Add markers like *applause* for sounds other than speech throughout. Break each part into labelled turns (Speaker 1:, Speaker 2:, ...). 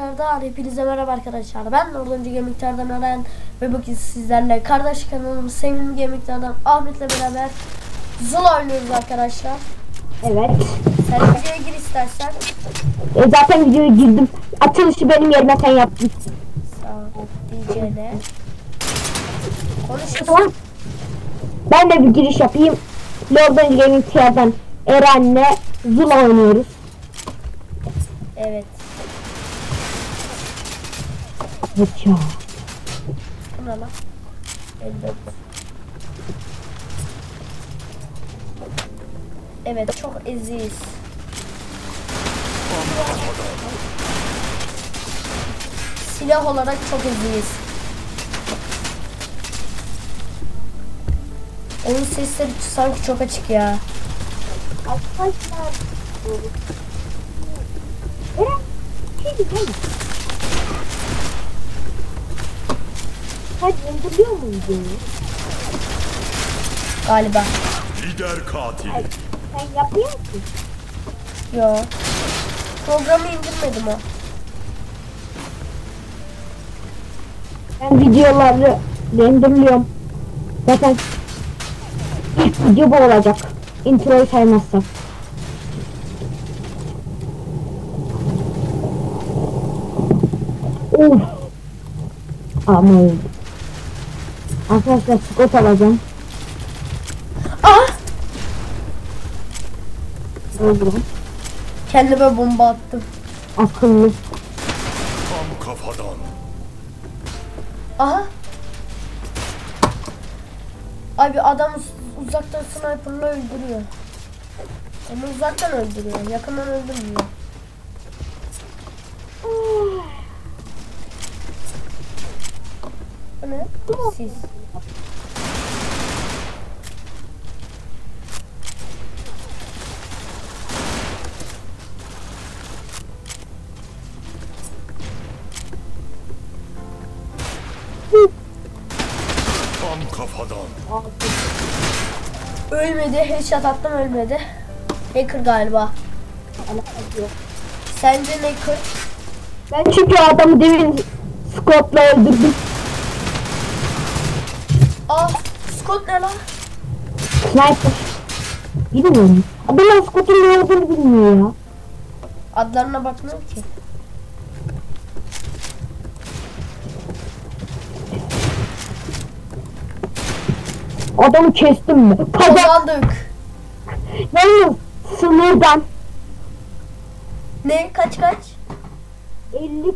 Speaker 1: Tekrardan hepinize merhaba arkadaşlar. Ben Nurluncuk Gemiktar'dan Eren ve bugün sizlerle kardeş kanalımız Sevimli Gemiktar'dan Ahmet'le beraber Zula oynuyoruz arkadaşlar.
Speaker 2: Evet.
Speaker 1: Sen videoya gir istersen.
Speaker 2: E, zaten videoya girdim. Açılışı benim yerime sen yaptın.
Speaker 1: Sağ ol diyeceğine. Konuşursun.
Speaker 2: Ben de bir giriş yapayım. Lord'un Gaming TR'den Eren'le Zula oynuyoruz.
Speaker 1: Evet.
Speaker 2: Evet ya.
Speaker 1: Bu ne lan? Evet. Evet çok eziyiz. Silah olarak çok eziyiz. Onun sesleri sanki çok açık ya.
Speaker 2: Arkadaşlar. Eren. Şey indiriyor muydun? videoyu?
Speaker 1: Galiba.
Speaker 3: Lider katil.
Speaker 2: Sen yapıyor musun?
Speaker 1: Yo. Programı indirmedim o.
Speaker 2: Ben videoları renderliyorum. Zaten ilk video bu olacak. Introyu saymazsak. Uf. Ama öldü. Arkadaşlar skot alacağım.
Speaker 1: Ah!
Speaker 2: Öldürüm.
Speaker 1: Kendime bomba attım.
Speaker 2: Akıllı.
Speaker 3: Tam kafadan.
Speaker 1: Aha. Abi adam uz- uzaktan sniperla öldürüyor. Ama uzaktan öldürüyor. Yakından öldürmüyor. Bu ne? Siz.
Speaker 3: Tam kafadan.
Speaker 1: Ölmedi. Headshot attım ölmedi. Hacker galiba. Sence ne hacker?
Speaker 2: Ben çünkü adamı demin skotla öldürdüm.
Speaker 1: Aa, Scott ne lan?
Speaker 2: Sniper. Bilmiyorum. Adamlar skotun ne olduğunu bilmiyor ya.
Speaker 1: Adlarına bakmıyorum ki.
Speaker 2: Adamı kestim mi? Kazan.
Speaker 1: Kazandık.
Speaker 2: Yalnız sınırdan
Speaker 1: Ne? Kaç kaç?
Speaker 2: 50-43.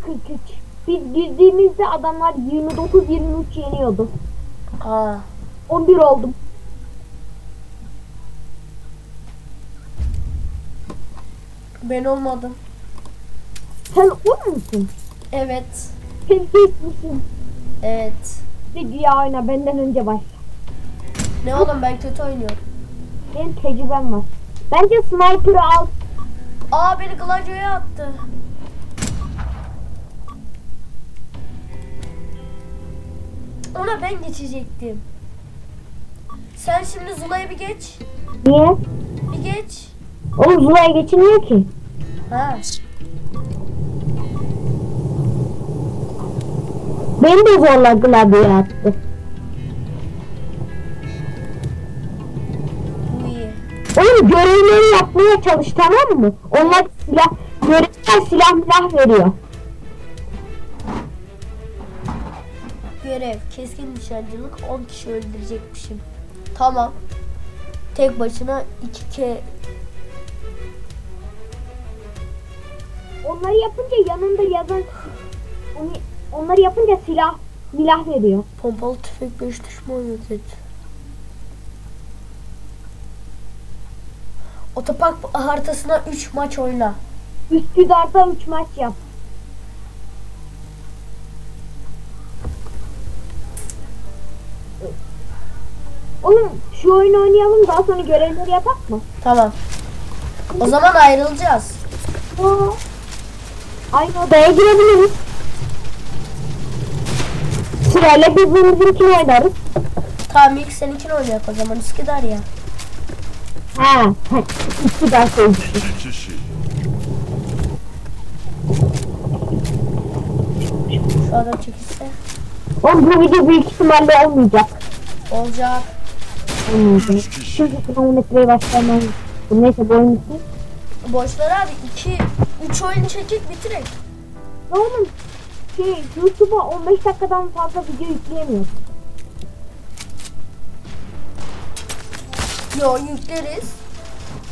Speaker 2: Biz girdiğimizde adamlar 29-23 yeniyordu.
Speaker 1: Aa.
Speaker 2: 11 oldum.
Speaker 1: Ben olmadım.
Speaker 2: Sen o musun?
Speaker 1: Evet.
Speaker 2: Sen geçmişsin.
Speaker 1: Evet.
Speaker 2: Video oyna benden önce başla.
Speaker 1: Ne oğlum ben kötü oynuyorum.
Speaker 2: Benim tecrübem var. Bence sniper'ı al.
Speaker 1: Aa beni Glacio'ya attı. Ona ben geçecektim. Sen şimdi Zula'ya bir geç.
Speaker 2: Niye?
Speaker 1: Bir geç.
Speaker 2: Oğlum Zula'ya geçilmiyor ki.
Speaker 1: Ha.
Speaker 2: Beni de zorladılar diye attı. Oğlum görevleri yapmaya çalış tamam mı? Onlar silah, görevler silah milah veriyor.
Speaker 1: Görev. Keskin nişancılık 10 kişi öldürecekmişim. Tamam. Tek başına 2 ke
Speaker 2: Onları yapınca yanında yazan onu, onları yapınca silah milah veriyor.
Speaker 1: pompalı tüfek 5 düşman yok et. Otopark haritasına 3 maç oyna.
Speaker 2: Üsküdar'da 3 maç yap. Oğlum şu oyunu oynayalım daha sonra görevleri yapak mı?
Speaker 1: Tamam. O zaman ayrılacağız.
Speaker 2: Aa, aynı odaya girebiliriz. Sırayla birbirimizinkini oynarız.
Speaker 1: Tamam ilk seninkini oynayak o zaman Üsküdar ya.
Speaker 2: Ha, Üsküdar sevgisi.
Speaker 3: İki kişi.
Speaker 1: Şu adam çekilse.
Speaker 2: Oğlum bu video büyük ihtimalle olmayacak.
Speaker 1: Olacak.
Speaker 2: Olmayacak. Çünkü kronometreyi başlamam. Neyse bu oyun.
Speaker 1: Boşlar abi 2 3 oyun çekip bitirek.
Speaker 2: Ne oğlum? Şey, YouTube'a 15 dakikadan fazla video yükleyemiyoruz.
Speaker 1: Yo yükleriz.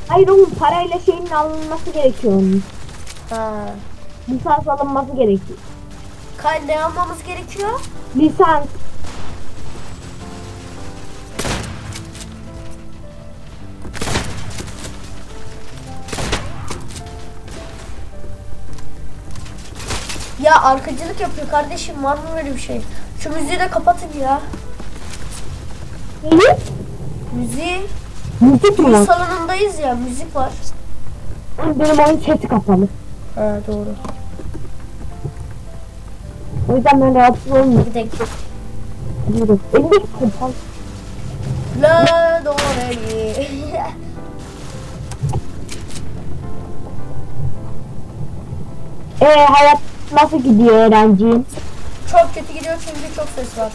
Speaker 2: Hayır oğlum parayla şeyin alınması gerekiyor onun.
Speaker 1: Ha.
Speaker 2: Lisans alınması gerekiyor.
Speaker 1: Kay ne almamız gerekiyor?
Speaker 2: Lisans.
Speaker 1: Ya arkacılık yapıyor kardeşim var mı böyle bir şey? Şu müziği de kapatın ya.
Speaker 2: Neyi?
Speaker 1: Müziği.
Speaker 2: Müzik mi
Speaker 1: salonundayız ya müzik var.
Speaker 2: Benim oyun sesi kapalı.
Speaker 1: Ha doğru.
Speaker 2: O yüzden ben rahatsız olmuyorum.
Speaker 1: Gidelim.
Speaker 2: Yürü. Elimdeki kapalı.
Speaker 1: La do re mi.
Speaker 2: Ee hayat nasıl gidiyor Erenciğim?
Speaker 1: Çok kötü gidiyor çünkü çok ses var.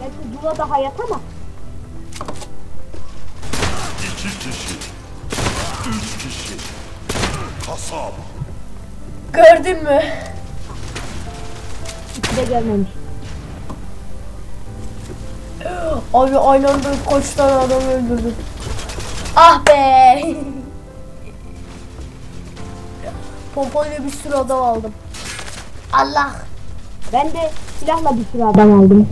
Speaker 2: Belki Zula da hayat ama.
Speaker 3: İki kişi. Üç kişi. Kasap.
Speaker 1: Gördün mü?
Speaker 2: Hiç de gelmemiş.
Speaker 1: Abi aynı anda kaç tane adam öldürdüm. Ah be. Pompayla bir sürü adam aldım. Allah.
Speaker 2: Ben de silahla bir sürü adam aldım.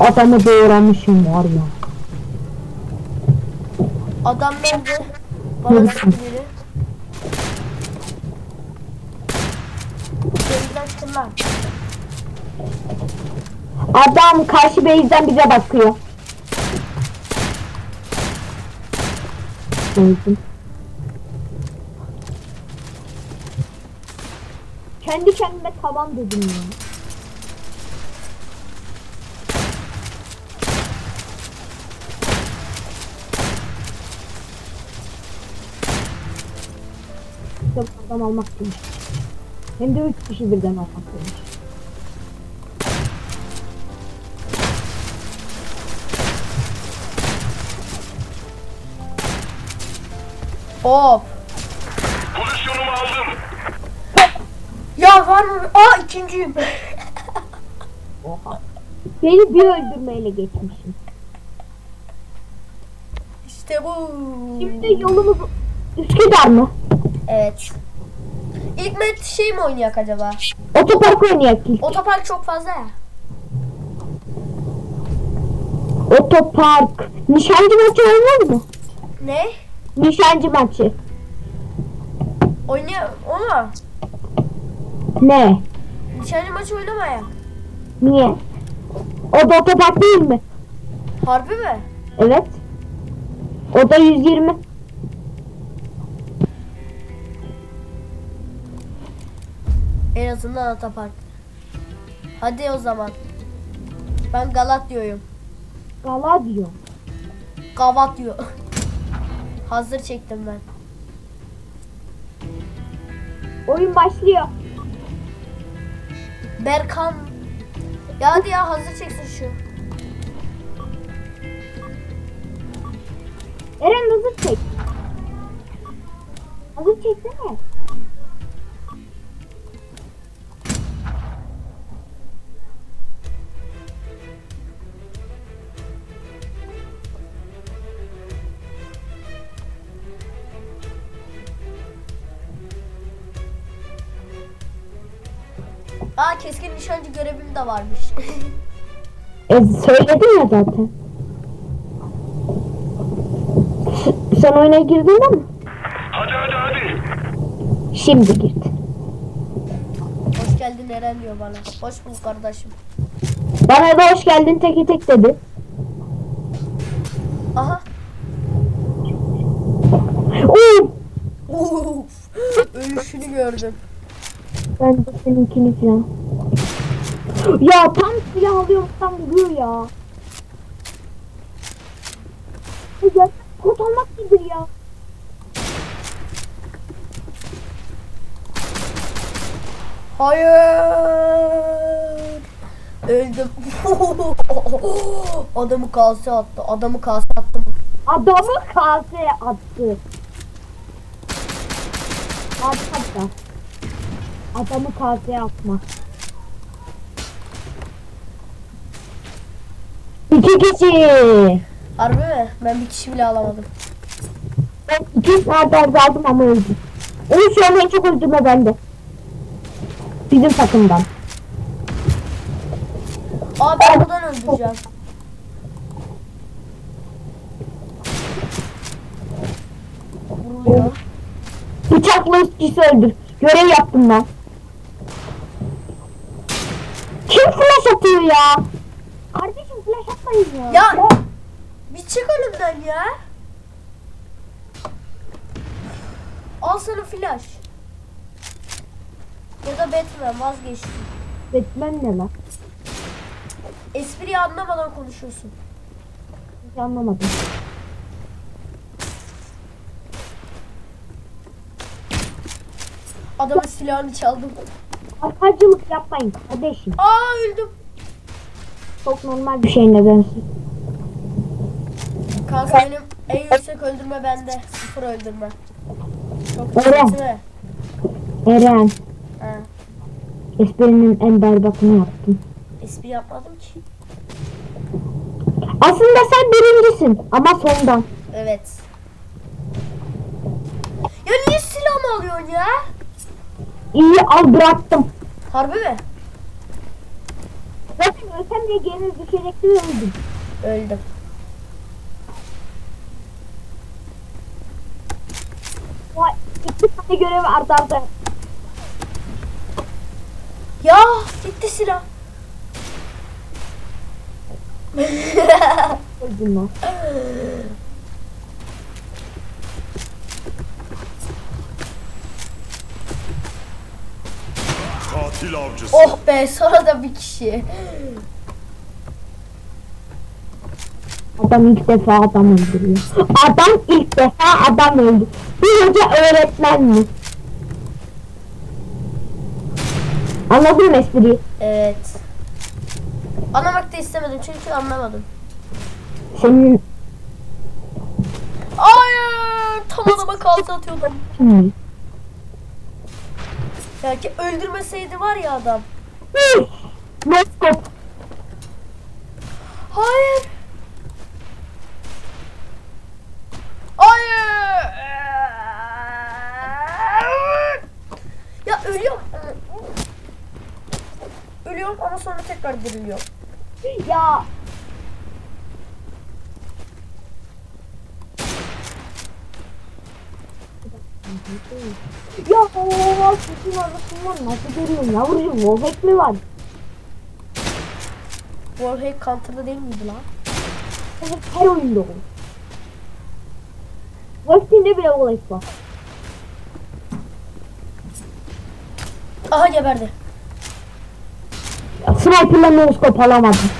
Speaker 2: Adamı doğramışım var ya.
Speaker 1: Adam nerede? Bana biri.
Speaker 2: Adam karşı base'den bize bakıyor. Kendi kendime tavan dedim ya. Adam almak için. Hem de üç kişi birden almak demiş.
Speaker 1: Hop.
Speaker 3: Pozisyonumu aldım.
Speaker 1: Ya var mı? Aa ikinciyim. *laughs*
Speaker 2: Oha. Beni bir öldürmeyle geçmişim.
Speaker 1: işte bu.
Speaker 2: Şimdi yolumuz Üsküdar mı?
Speaker 1: Evet. İlk met şey mi oynayak acaba?
Speaker 2: Otopark oynayak ilk.
Speaker 1: Otopark çok fazla ya.
Speaker 2: Otopark. Nişancı maçı oynar mı?
Speaker 1: Ne?
Speaker 2: Nişancı maçı.
Speaker 1: Oynaya ona.
Speaker 2: Ne?
Speaker 1: Nişancı maçı oynamaya.
Speaker 2: Niye? O da otopark değil mi?
Speaker 1: Harbi mi?
Speaker 2: Evet. O da 120.
Speaker 1: En azından otopark. Hadi o zaman. Ben Galat diyorum.
Speaker 2: Gala diyor.
Speaker 1: Gavat diyor. Hazır çektim ben.
Speaker 2: Oyun başlıyor.
Speaker 1: Berkan. Ya hadi ya hazır çeksin şu.
Speaker 2: Eren hazır çek. Hazır çeksene.
Speaker 1: Görevim de varmış. *laughs*
Speaker 2: E, söyledim ya zaten. Sen oyuna girdin mi?
Speaker 3: Hadi hadi hadi.
Speaker 2: Şimdi girdin.
Speaker 1: Hoş geldin Eren diyor bana. Hoş bulduk kardeşim.
Speaker 2: Bana da hoş geldin teki tek dedi.
Speaker 1: Aha.
Speaker 2: Oo,
Speaker 1: Uf. Ölüşünü gördüm.
Speaker 2: ben de seninkini falan. Ya tam silah alıyorsam vuruyor ya. Ya, olmak nedir ya?
Speaker 1: Hayır. Öldüm. *laughs* Adamı kase attı. Adamı kase attı.
Speaker 2: Adamı kaseye attı. Hadi hadi. Adamı kaseye atma. İki kişi.
Speaker 1: Harbi mi? Ben bir kişi bile alamadım.
Speaker 2: Ben iki saat aldım ama öldüm. Onu şu an en çok öldürme bende. Bizim takımdan.
Speaker 1: Aa ben buradan öldüreceğim. Vuruluyor.
Speaker 2: Bıçakla kişi öldür. Görev yaptım ben. Kim flash atıyor ya? Flash atmayın ya.
Speaker 1: Ya bir çık önümden ya. Al sana flash. Ya da Batman vazgeçtim.
Speaker 2: Batman ne lan?
Speaker 1: Espriyi anlamadan konuşuyorsun.
Speaker 2: Hiç anlamadım.
Speaker 1: Adamın silahını çaldım.
Speaker 2: Arkacılık yapmayın kardeşim.
Speaker 1: Aa öldüm.
Speaker 2: Çok normal bir şey nedense.
Speaker 1: Kanka benim en yüksek öldürme bende. Sıfır öldürme. Çok kötü mi?
Speaker 2: Eren,
Speaker 1: Ha.
Speaker 2: esprinin en berbatını yaptın.
Speaker 1: Espri yapmadım ki.
Speaker 2: Aslında sen birincisin ama sondan.
Speaker 1: Evet. Ya niye silahımı alıyorsun ya?
Speaker 2: İyi al bıraktım.
Speaker 1: Harbi mi?
Speaker 2: Zaten ölsem diye geri düşecekti ve öldüm.
Speaker 1: Öldüm.
Speaker 2: Vay, iki tane görev arda arda.
Speaker 1: Ya gitti silah. *laughs*
Speaker 2: Öldüm lan.
Speaker 3: Katil avcısı.
Speaker 1: oh be sonra da bir kişi.
Speaker 2: Adam ilk defa adam öldürüyor. Adam ilk defa adam öldü. Bir hoca öğretmen mi? Anladın mı espriyi?
Speaker 1: Evet. Anlamak da istemedim çünkü anlamadım.
Speaker 2: Senin
Speaker 1: Hayır! Tam adama kalça atıyordum. Belki öldürmeseydi var ya adam.
Speaker 2: Hı! Noskop.
Speaker 1: Hayır. Hayır. Ya ölüyorum. Ölüyorum ama sonra tekrar diriliyorum.
Speaker 2: Ya. Ya o sizin arasından nasıl görüyorsun yavrucuğum? Wolfhack mi var?
Speaker 1: Warhack Counter'da değil miydi lan?
Speaker 2: Evet, her oyunda olur. Wolfhack'inde bile Wolfhack var.
Speaker 1: Aha geberdi.
Speaker 2: Ya, Sniper'la noskop alamadım.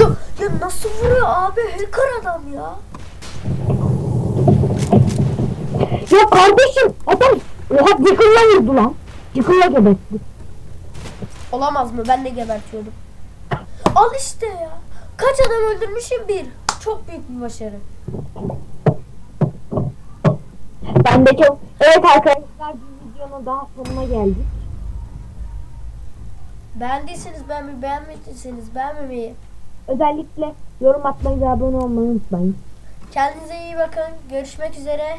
Speaker 1: Ya, ya nasıl vuruyor abi? Hacker adam ya.
Speaker 2: Ya kardeşim adam oha Jiggle'la vurdu lan. Jiggle'la gebertti.
Speaker 1: Olamaz mı? Ben de gebertiyordum. Al işte ya. Kaç adam öldürmüşüm? Bir. Çok büyük bir başarı.
Speaker 2: Ben de çok... Evet arkadaşlar bir videonun daha sonuna geldik.
Speaker 1: Beğendiyseniz beğenmeyi, beğenmediyseniz beğenmemeyi.
Speaker 2: Özellikle yorum atmayı ve abone olmayı unutmayın.
Speaker 1: Kendinize iyi bakın. Görüşmek üzere.